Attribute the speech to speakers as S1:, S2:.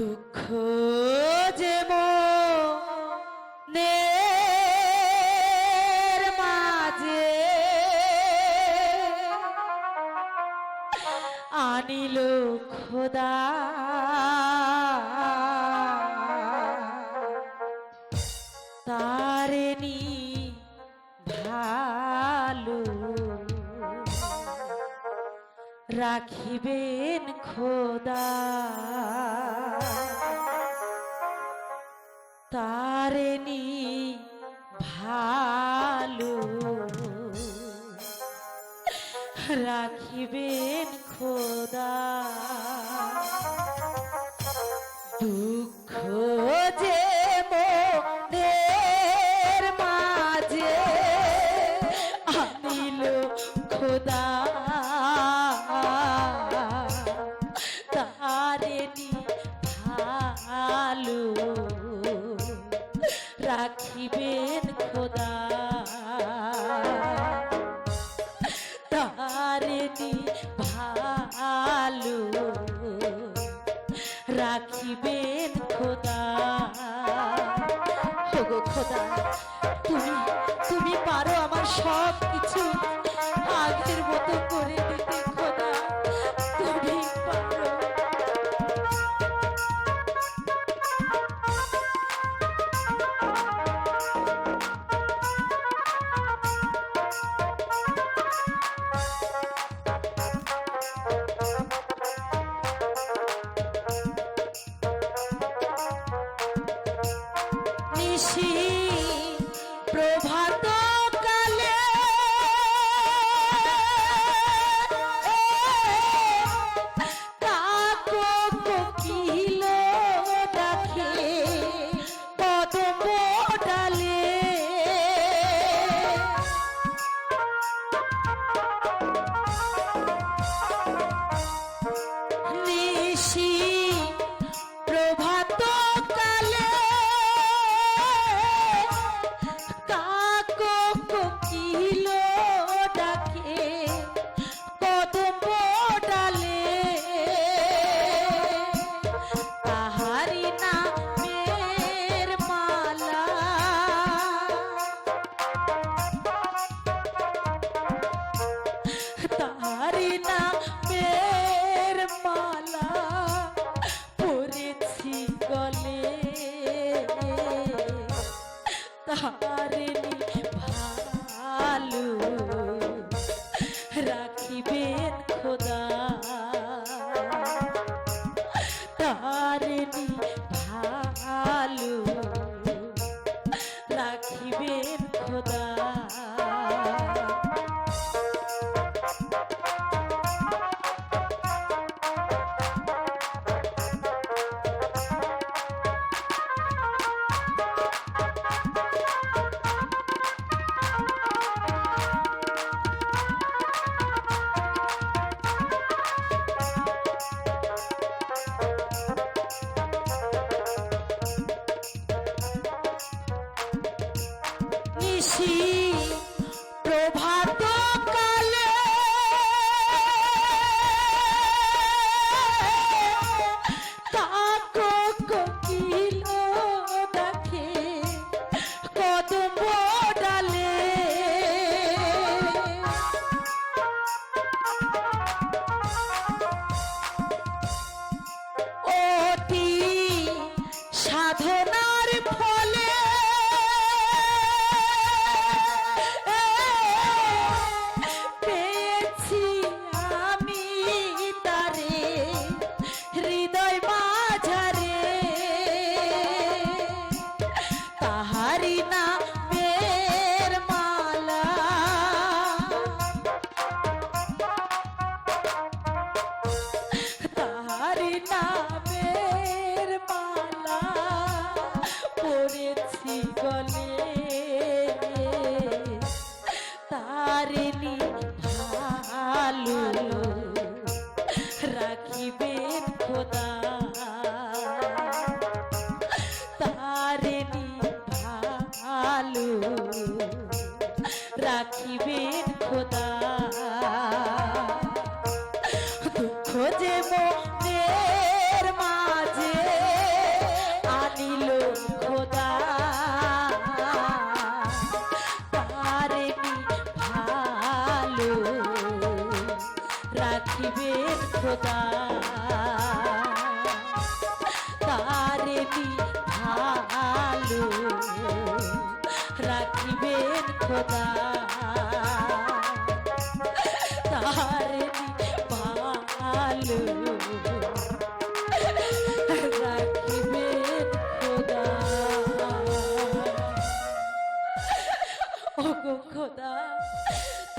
S1: দুঃখ যে মনের মাঝে আনিল খোদা। রাখিবেন খোদা। তারেনি ভালো রাখিবেন খোদা। দুঃখ যে মোদের মাঝে আনিল খোদা। রাখিবেন খোদা। তারেনি ভালো রাখিবেন খোদা। তাহারিনি ভালো। রাখিবেন খোদা। তাহারিনি ভালো। রাখিবেন খোদা। খোদা